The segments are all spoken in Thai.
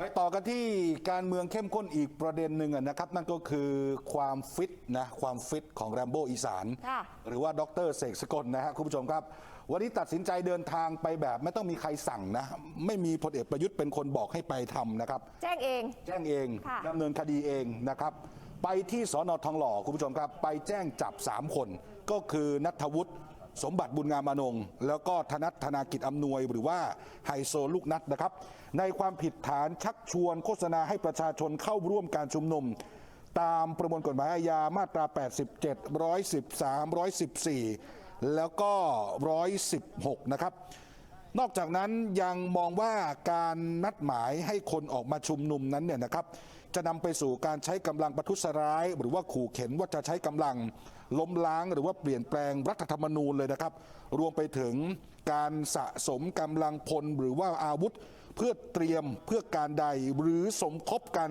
ไปต่อกันที่การเมืองเข้มข้นอีกประเด็นหนึ่งอะนะครับ นั่นก็คือความฟิตนะความฟิตของแรมโบ้อีสาน ค่ะหรือว่าดรเสกสกลนะฮะคุณผู้ชมครับ วันนี้ตัดสินใจเดินทางไปแบบไม่ต้องมีใครสั่งนะ ไม่มีพลเอกประยุทธ์เป็นคนบอกให้ไปทำนะครับ แจ้งเอง แจ้งเองค่ะ ดำเนินคดีเองนะครับ ไปที่สอนอทองหล่อคุณผู้ชมครับ ไปแจ้งจับ 3 คน ก็คือนัทวุฒิ สมบัติบุญงามมานง แล้วก็ธนัทธนากิจอำนวยหรือว่าไฮโซลูกนัดนะครับ ในความผิดฐานชักชวนโฆษณาให้ประชาชนเข้าร่วมการชุมนุม ตามประมวลกฎหมายอาญามาตรา 87 113 114 แล้วก็ 116 นะครับ นอกจากนั้นยังมองว่าการนัดหมายให้คนออกมาชุมนุมนั้นเนี่ยนะครับจะนำไปสู่การใช้กำลังประทุษร้าย หรือว่าขู่เข็นว่าจะใช้กำลังล้มล้างหรือว่าเปลี่ยนแปลงรัฐธรรมนูญเลยนะครับ รวมไปถึงการสะสมกำลังพลหรือว่าอาวุธ เพื่อเตรียมเพื่อการใดหรือสมคบกัน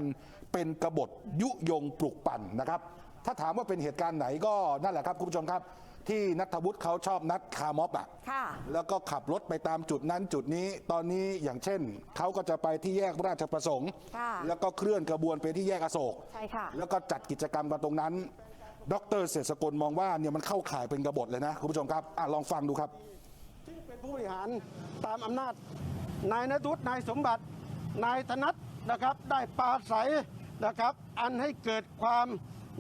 เป็นกบฏยุยงปลุกปั่นนะครับ ถ้าถามว่าเป็นเหตุการณ์ไหนก็นั่นแหละครับคุณผู้ชมครับ ที่นัทวุฒิเขาชอบนัดคาร์ม็อบอะค่ะ แล้วก็ขับรถไปตามจุดนั้นจุดนี้ตอนนี้อย่างเช่น เขาก็จะไปที่แยกราชประสงค์ ค่ะแล้วก็เคลื่อนกระบวนไปที่แยกอโศกใช่ค่ะ แล้วก็จัดกิจกรรมกันตรงนั้น ดรเศรษฐกลมองว่าเนี่ยมันเข้าข่ายเป็นกบฏเลยนะคุณผู้ชมครับอะลองฟังดูครับซึ่งเป็นผู้บริหารตามอำนาจ นายนทุศนายสมบัติ นายธนัทนะครับ ได้ปราศัยนะครับ อันให้เกิดความ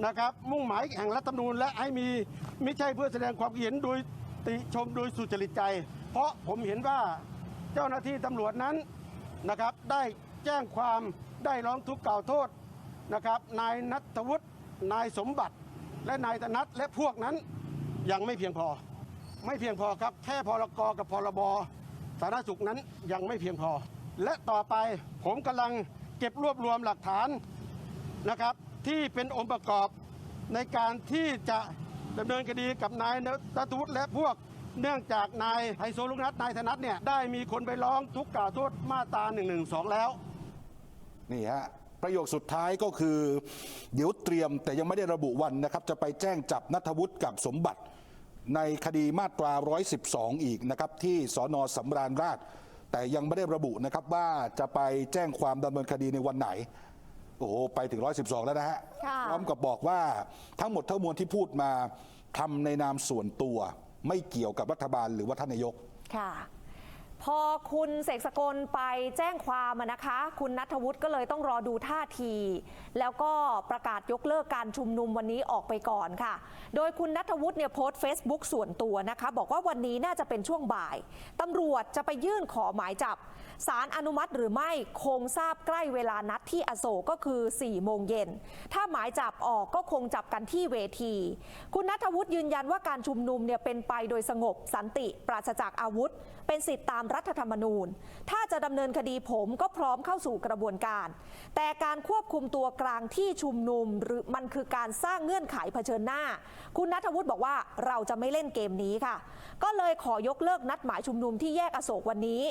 นะครับ มุ่งหมายแห่งรัฐธรรมนูญและให้มีไม่ใช่เพื่อแสดงความเห็นโดยติชมโดยสุจริตใจ เพราะผมเห็นว่าเจ้าหน้าที่ตำรวจนั้นนะครับ ได้แจ้งความได้ร้องทุกข์กล่าวโทษนะครับ นายนัทวุฒินายสมบัติ และนายธนัทและพวกนั้นยังไม่เพียงพอ ไม่เพียงพอครับ แค่พรกกับพรบสาธารณสุขนั้นยังไม่เพียงพอ และต่อไปผมกำลังเก็บรวบรวมหลักฐานนะครับ ที่เป็นองค์ประกอบในการที่จะดำเนินคดีกับนายนัทวุฒิและพวกเนื่องจากนายไฮโซลูกนัดนายธนัทเนี่ยได้มีคนไปร้องทุกข์กล่าวโทษมาตรา1นึแล้ว นี่ฮะประโยคสุดท้ายก็คือ เดี๋ยวเตรียมแต่ยังไม่ได้ระบุวันนะครับ จะไปแจ้งจับนัทวุฒิกับสมบัติ ในคดีมาตรา 112 อีกนะครับ ที่สอนอสำราญราช แต่ยังไม่ได้ระบุนะครับว่าจะไปแจ้งความดำเนินคดีในวันไหน โอ้โหไปถึง 112 แล้วนะฮะค่ะพร้อมกับบอกว่าทั้งหมดทั้งมวลที่พูดมาทำในนามส่วนตัว ไม่เกี่ยวกับรัฐบาลหรือว่าท่านนายก ค่ะ พอคุณเสกสกลไปแจ้งความนะคะ คุณนัทวุฒิก็เลยต้องรอดูท่าที แล้วก็ประกาศยกเลิกการชุมนุมวันนี้ออกไปก่อนค่ะ โดยคุณนัทวุฒิเนี่ยโพสต์ Facebook ส่วนตัวนะคะ บอกว่าวันนี้น่าจะเป็นช่วงบ่ายตำรวจจะไปยื่นขอหมายจับสารอนุมัติหรือไม่คงทราบใกล้เวลานัดที่อโศกก็คือ 4 โมงเย็น ถ้าหมายจับออกก็คงจับกันที่เวที คุณนัทวุฒิยืนยันว่าการชุมนุมเนี่ยเป็นไปโดยสงบสันติปราศจากอาวุธ เป็นสิทธิตามรัฐธรรมนูญ ถ้าจะดำเนินคดีผมก็พร้อมเข้าสู่กระบวนการ แต่การควบคุมตัวกลางที่ชุมนุมหรือมันคือการสร้างเงื่อนไขเผชิญหน้า คุณนัทวุฒิบอกว่าเราจะไม่เล่นเกมนี้ค่ะ ก็เลยขอยกเลิกนัดหมายชุมนุมที่แยกอโศกวันนี้